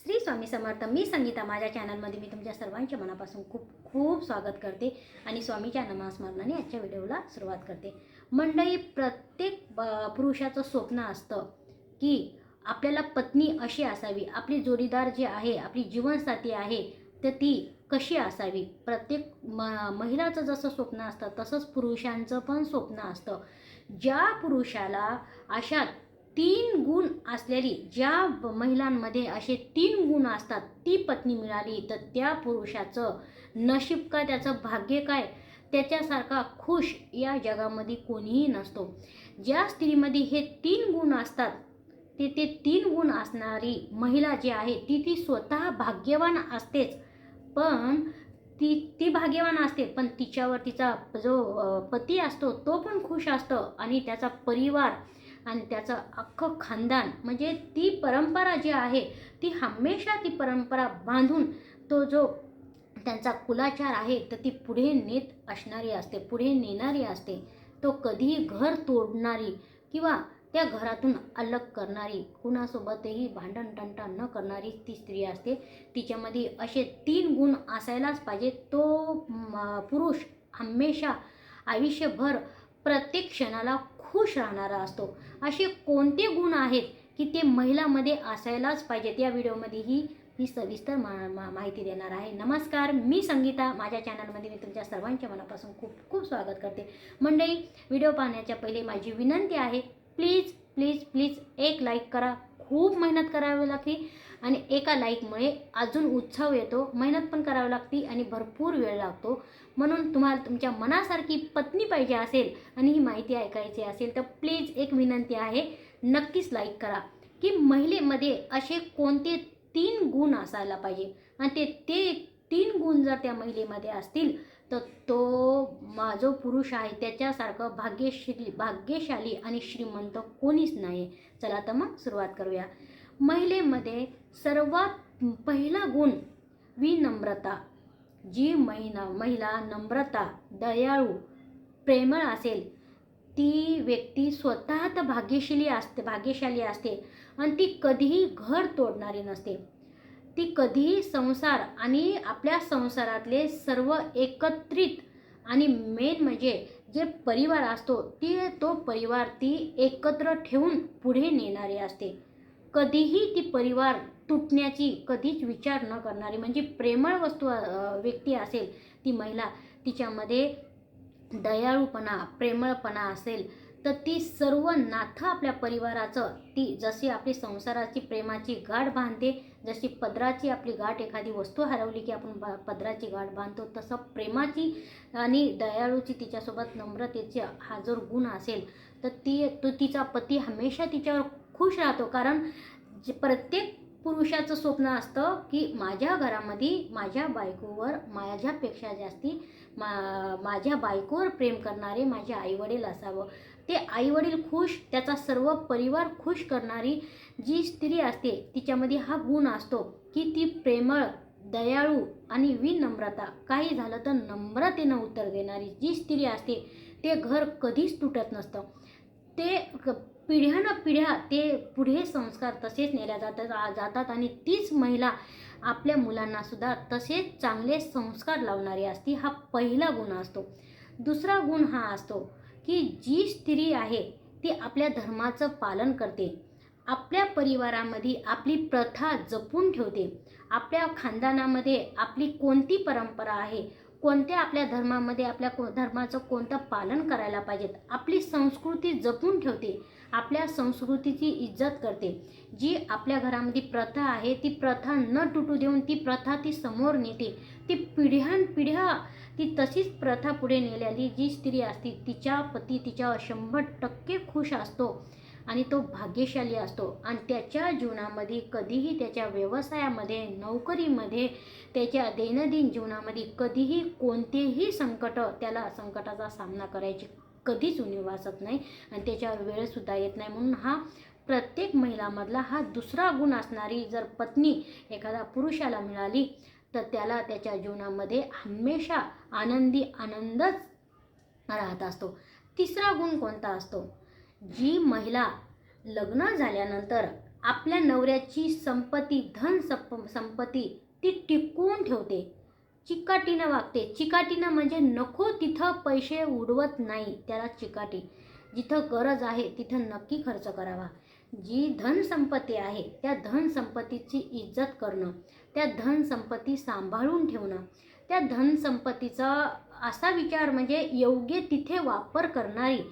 श्री स्वामी समर्थ मी संगीता. माझ्या चॅनलमध्ये मी तुमच्या सर्वांच्या मनापासून खूप खूप स्वागत करते आणि स्वामीच्या नामस्मरणाने आजच्या व्हिडिओला सुरुवात करते. मंडळी प्रत्येक पुरुषाचं स्वप्न असतं की आपल्याला पत्नी अशी असावी आपली जोडीदार जी आहे आपली जीवनसाथी आहे तर ती कशी असावी? प्रत्येक म महिलाचं जसं स्वप्न असतं तसंच पुरुषांचं पण स्वप्न असतं. ज्या पुरुषाला अशा तीन गुण असलेली ज्या महिलांमध्ये असे तीन गुण असतात ती पत्नी मिळाली तर त्या पुरुषाचं नशीब काय त्याचं भाग्य काय? त्याच्यासारखा खुश या जगामध्ये कोणीही नसतो. ज्या स्त्रीमध्ये हे तीन गुण असतात ते ते तीन गुण असणारी महिला जी आहे ती ती स्वतः भाग्यवान असतेच. पण ती ती भाग्यवान असते पण तिच्यावर तिचा जो पती असतो तो पण खुश असतो आणि त्याचा परिवार आणि त्याचं अख्खं खानदान म्हणजे ती परंपरा जी आहे ती हमेशा ती परंपरा बांधून तो जो त्यांचा कुलाचार आहे तर ती पुढे नेत असणारी असते पुढे नेणारी असते. तो कधीही घर तोडणारी किंवा त्या घरातून अलग करणारी कुणासोबतही भांडण टंटा न करणारी ती स्त्री असते. तिच्यामध्ये असे तीन गुण असायलाच पाहिजे. तो पुरुष हमेशा आयुष्यभर प्रत्येक क्षणाला खुश राहणारा असतो. असे कोणते गुण आहेत की ते महिलामध्ये असायलाच पाहिजेत? या व्हिडिओमध्येही ही सविस्तर मा मा माहिती देणार आहे. नमस्कार मी संगीता. माझ्या चॅनलमध्ये मी तुमच्या सर्वांच्या मनापासून खूप खूप स्वागत करते. मंडळी व्हिडिओ पाहण्याच्या पहिले माझी विनंती आहे प्लीज प्लीज प्लीज एक लाईक करा. खूप मेहनत करावी लागते. आणि एका लाईकमुळे अजून उत्साह येतो मेहनत पण करावी लागते आणि भरपूर वेळ लागतो. म्हणून तुम्हाला तुमच्या मनासारखी पत्नी पाहिजे असेल आणि ही माहिती ऐकायची असेल तर प्लीज एक विनंती आहे नक्कीच लाईक करा. की महिलेमध्ये असे कोणते तीन गुण असायला पाहिजे? आणि ते ते तीन गुण जर त्या महिलेमध्ये असतील तर तो मा जो पुरुष आहे त्याच्यासारखं भाग्यश्री भाग्यशाली आणि श्रीमंत कोणीच नाही चला तर मग सुरुवात करूया. महिलेमध्ये सर्वात पहिला गुण विनम्रता जी महिला महिला नम्रता दयाळू प्रेमळ असेल ती व्यक्ती स्वतःत भाग्यशाली असते भाग्यशाली असते आणि ती कधीही घर तोडणारी नसते. ती कधीही संसार आणि आपल्या संसारातले सर्व एकत्रित आणि मेन म्हणजे जे परिवार असतो ती तो परिवार ती एकत्र ठेवून पुढे नेणारी असते. कधीही ती परिवार तुटण्याची कधीच विचार न करणारी म्हणजे प्रेमळ वस्तू व्यक्ती असेल ती महिला तिच्यामध्ये दयाळूपणा प्रेमळपणा असेल तर ती सर्व नाथं आपल्या परिवाराचं ती जशी आपली संसाराची प्रेमाची गाठ बांधते जशी पदराची आपली गाठ एखादी वस्तू हरवली की आपण बा पदराची गाठ बांधतो तसं प्रेमाची आणि दयाळूची तिच्यासोबत नम्रतेचे हा जर गुण असेल तर ती तो तिचा पती हमेशा तिच्यावर खुश राहतो. कारण जे प्रत्येक पुरुषाचं स्वप्न असतं की माझ्या घरामध्ये माझ्या बायकोवर माझ्यापेक्षा जास्ती मा माझ्या बायकोवर प्रेम करणारे माझे आईवडील असावं. ते आईवडील खुश त्याचा सर्व परिवार खुश करणारी जी स्त्री असते तिच्यामध्ये हा गुण असतो की ती प्रेमळ दयाळू आणि विनम्रता. काही झालं तर नम्रतेनं उत्तर देणारी जी स्त्री असते ते घर कधीच तुटत नसतं. ते क- पिढ्यानं पिढ्या ते पुढे संस्कार तसेच नेल्या जातात जातात आणि तीच महिला आपल्या मुलांनासुद्धा तसेच चांगले संस्कार लावणारी असती हा पहिला गुण असतो. दुसरा गुण हा असतो की जी स्त्री आहे ती आपल्या धर्माचं पालन करते. आपल्या परिवारामध्ये आपली प्रथा जपून ठेवते. आपल्या खानदानामध्ये आपली कोणती परंपरा आहे कोणत्या आपल्या धर्मामध्ये आपल्या को धर्माचं कोणतं पालन करायला पाहिजेत आपली संस्कृती जपून ठेवते. आपल्या संस्कृतीची इज्जत करते. जी आपल्या घरामध्ये प्रथा आहे ती प्रथा न तुटू देऊन ती प्रथा ती समोर नेते. ती पिढ्यानपिढ्या ती तशीच प्रथा पुढे नेलेली जी स्त्री असते तिच्या पती तिच्यावर शंभर टक्के खुश असतो आणि तो भाग्यशाली असतो. आणि त्याच्या जीवनामध्ये कधीही त्याच्या व्यवसायामध्ये नोकरीमध्ये त्याच्या दैनंदिन जीवनामध्ये कधीही कोणतेही संकट त्याला संकटाचा सामना करायची कधीच उणीव वाचत नाही आणि त्याच्यावर वेळसुद्धा येत नाही. म्हणून हा प्रत्येक महिलामधला हा दुसरा गुण असणारी जर पत्नी एखादा पुरुषाला मिळाली तर त्याला त्याच्या जीवनामध्ये हमेशा आनंदी आनंदच राहत असतो. तिसरा गुण कोणता असतो? जी महिला लग्न झाल्यानंतर आपल्या नवऱ्याची संपत्ती धन सप संपत्ती ती टिकवून ठेवते. चिकाटीनं वागते. चिकाटीनं म्हणजे नको तिथं पैसे उडवत नाही. त्याला चिकाटी. जिथं गरज आहे तिथं नक्की खर्च करावा. जी धनसंपत्ती आहे त्या धनसंपत्तीची इज्जत करणं त्या धनसंपत्ती सांभाळून ठेवणं त्या धनसंपत्तीचा असा विचार म्हणजे योग्य तिथे वापर करणारी.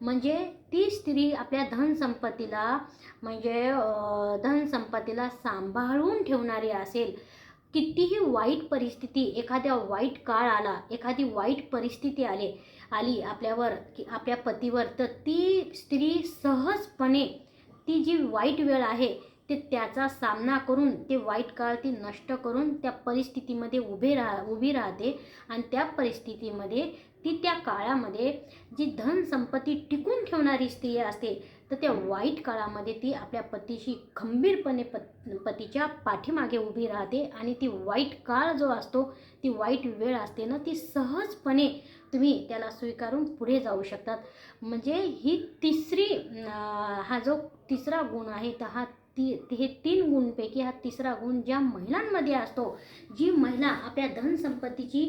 म्हणजे ती स्त्री आपल्या धनसंपत्तीला म्हणजे धनसंपत्तीला सांभाळून ठेवणारी असेल. कितीही वाईट परिस्थिती एखाद्या वाईट काळ आला एखादी वाईट परिस्थिती आली आली आपल्यावर की आपल्या पतीवर तर ती स्त्री सहजपणे ती जी वाईट वेळ आहे ते त्याचा सामना करून ते वाईट काळ ती नष्ट करून त्या परिस्थितीमध्ये उभे राहा उभी राहते. आणि त्या परिस्थितीमध्ये ती त्या काळामध्ये जी धनसंपत्ती टिकून ठेवणारी स्त्री असते तर त्या वाईट काळामध्ये ती आपल्या पतीशी खंबीरपणे पत पतीच्या पाठीमागे उभी राहते आणि ती वाईट काळ जो असतो ती वाईट वेळ असते ना ती सहजपणे तुम्ही त्याला स्वीकारून पुढे जाऊ शकतात. म्हणजे ही तिसरी हा जो तिसरा गुण आहे तर हा ती हे तीन गुणपैकी हा तिसरा गुण ज्या महिलांमध्ये असतो जी महिला आपल्या धनसंपत्तीची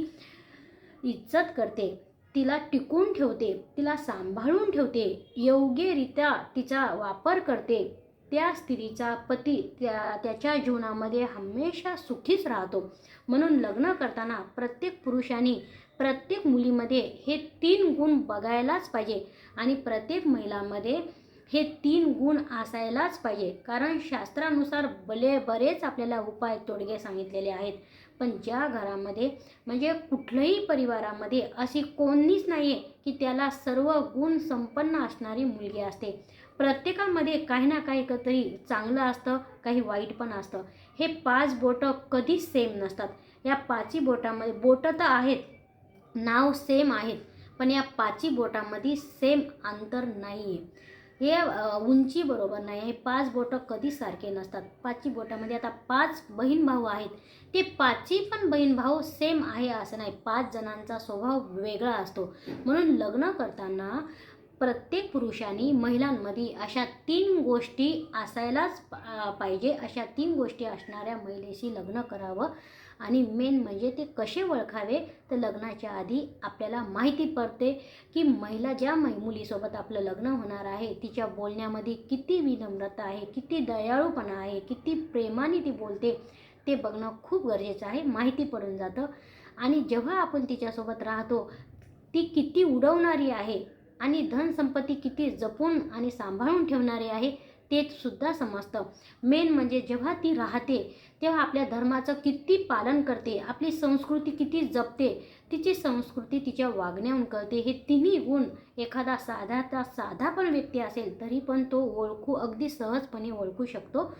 इज्जत करते. तिला टिकून ठेवते तिला सांभाळून ठेवते योग्यरित्या तिचा वापर करते. त्या स्त्रीचा पती त्या त्याच्या जीवनामध्ये हमेशा सुखीच राहतो. म्हणून लग्न करताना प्रत्येक पुरुषाने प्रत्येक मुलीमध्ये हे तीन गुण बघायलाच पाहिजे आणि प्रत्येक महिलामध्ये हे तीन गुण असायलाच पाहिजे. कारण शास्त्रानुसार भले बरेच आपल्याला उपाय तोडगे सांगितलेले आहेत पण ज्या घरामध्ये म्हणजे कुठल्याही परिवारामध्ये अशी कोणीच नाही आहे की त्याला सर्व गुण संपन्न असणारी मुलगी असते. प्रत्येकामध्ये काही ना काही तरी चांगलं असतं काही वाईट पण असतं. हे पाच बोटं कधीच सेम नसतात. या पाचही बोटामध्ये बोटं तर आहेत नाव सेम आहेत पण या पाचही बोटामध्ये सेम अंतर नाही आहे हे उंची बरोबर नाही. हे पाच बोटं कधी सारखे नसतात. पाचही बोटामध्ये आता पाच बहीण भाऊ आहेत. ते पाचही पण बहीण भाऊ सेम आहे असं नाही. पाच जणांचा स्वभाव वेगळा असतो. म्हणून लग्न करताना प्रत्येक पुरुषांनी महिलांमध्ये अशा तीन गोष्टी असायलाच पाहिजे. अशा तीन गोष्टी असणाऱ्या महिलेशी लग्न करावं. आणि मेन म्हणजे ते कसे ओळखावे तर लग्नाच्या आधी आपल्याला माहिती पडते की महिला ज्या मै मुलीसोबत आपलं लग्न होणार आहे तिच्या बोलण्यामध्ये किती विनम्रता आहे किती दयाळूपणा आहे किती प्रेमाने ती बोलते ते बघणं खूप गरजेचं आहे माहिती पडून जातं. आणि जेव्हा आपण तिच्यासोबत राहतो ती किती उडवणारी आहे आणि धनसंपत्ती किती जपून आणि सांभाळून ठेवणारी आहे ते सुद्धा समजतं. मेन म्हणजे जेव्हा ती राहते तेव्हा आपल्या धर्माचं किती पालन करते आपली संस्कृती किती जपते तिची संस्कृती तिच्या वागण्याहून कळते. हे तिन्ही गुण एखादा साधाचा साधा पण व्यक्ती असेल तरी पण तो ओळखू अगदी सहजपणे ओळखू शकतो.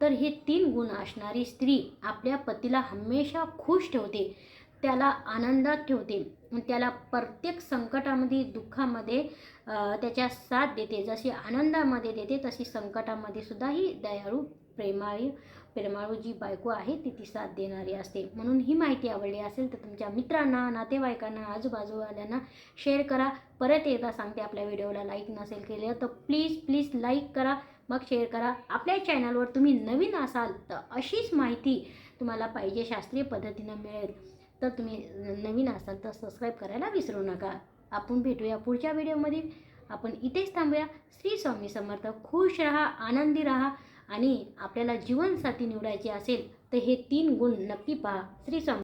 तर हे तीन गुण असणारी स्त्री आपल्या पतीला हमेशा खुश ठेवते. त्याला आनंदात ठेवते. त्याला प्रत्येक संकटामध्ये दुःखामध्ये त्याच्या साथ देते. जशी आनंदामध्ये देते तशी संकटामध्ये सुद्धा ही दयाळू प्रेमाळी प्रेमाळू जी बायको आहे ती ती साथ देणारी असते. म्हणून ही माहिती आवडली असेल तर तुमच्या मित्रांना नातेवाईकांना आजूबाजूवाल्यांना शेअर करा. परत एकदा सांगते आपल्या व्हिडिओला लाईक नसेल केलं तर प्लीज प्लीज लाईक करा. मग शेअर करा. आपल्या चॅनलवर तुम्ही नवीन असाल तर अशीच माहिती तुम्हाला पाहिजे शास्त्रीय पद्धतीनं मिळेल. तर तुम्ही नवीन असाल तर सबस्क्राईब करायला विसरू नका. आपण भेटूया पुढच्या व्हिडिओमध्ये आपण इथेच थांबूया. श्री स्वामी समर्थ खुश राहा आनंदी राहा आणि आपल्याला जीवनसाथी निवडायची असेल तर हे तीन गुण नक्की पहा. श्री स्वामी